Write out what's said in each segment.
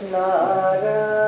Nara.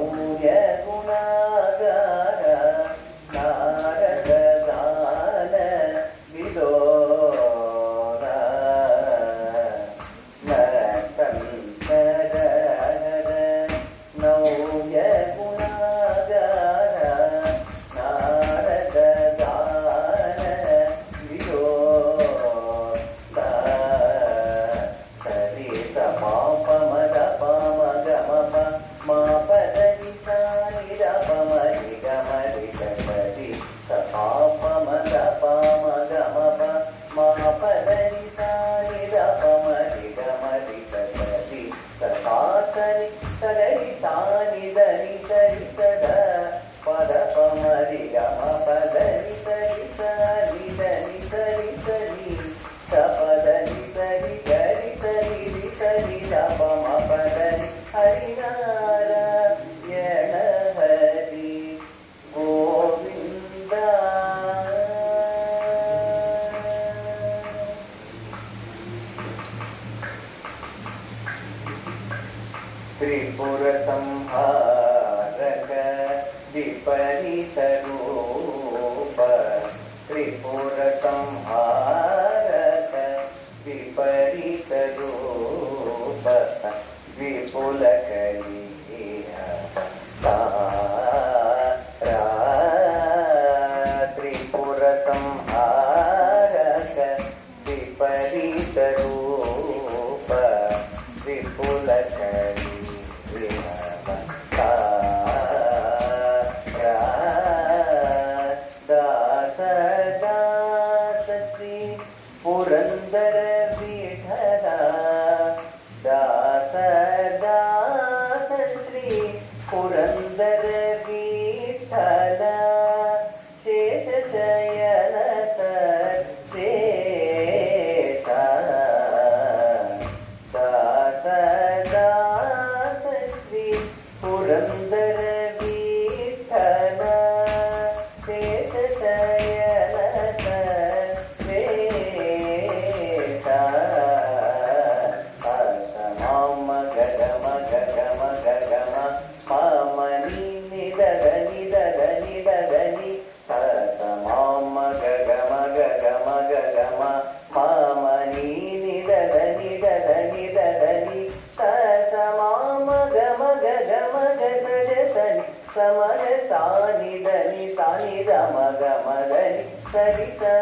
Oh, yeah. त्रिपुरसंहारक विपरीतरूप त्रिपुरसंहारक विपरीतरूप विपुलकरी त्रिपुरसंहारक विपरीतरूप विपुलकरी baby girl.